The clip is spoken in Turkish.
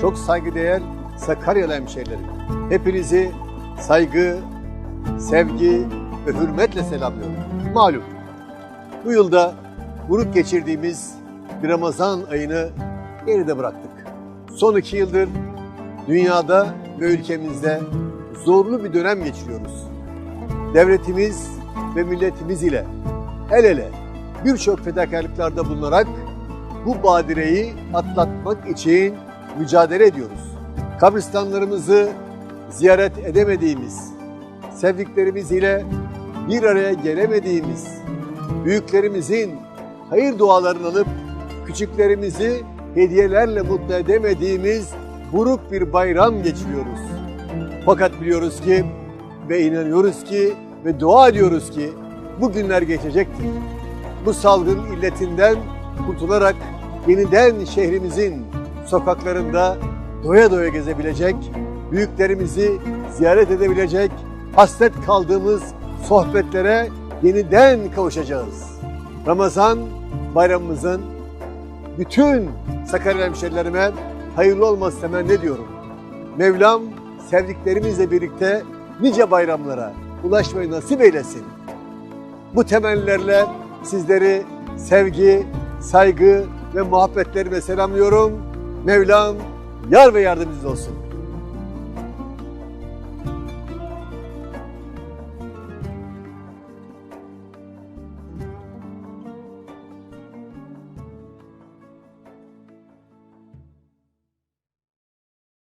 Çok saygıdeğer Sakaryalı hemşehrilerim. Hepinizi saygı, sevgi ve hürmetle selamlıyorum. Malum, bu yılda buruk geçirdiğimiz bir Ramazan ayını geride bıraktık. Son iki yıldır dünyada ve ülkemizde zorlu bir dönem geçiriyoruz. Devletimiz ve milletimiz ile el ele birçok fedakarlıklarda bulunarak bu badireyi atlatmak için mücadele ediyoruz. Kabristanlarımızı ziyaret edemediğimiz, sevdiklerimiz ile bir araya gelemediğimiz, büyüklerimizin hayır dualarını alıp küçüklerimizi hediyelerle mutlu edemediğimiz buruk bir bayram geçiriyoruz. Fakat biliyoruz ki ve inanıyoruz ki ve dua ediyoruz ki bu günler geçecektir. Bu salgın illetinden kurtularak yeniden şehrimizin sokaklarında doya doya gezebilecek, büyüklerimizi ziyaret edebilecek, hasret kaldığımız sohbetlere yeniden kavuşacağız. Ramazan bayramımızın bütün Sakarya hemşerilerime hayırlı olması temenni ediyorum. Mevlam sevdiklerimizle birlikte nice bayramlara ulaşmayı nasip eylesin. Bu temennilerle sizleri sevgi, saygı ve muhabbetlerime selamlıyorum. Mevlam yar ve yardımcınız olsun.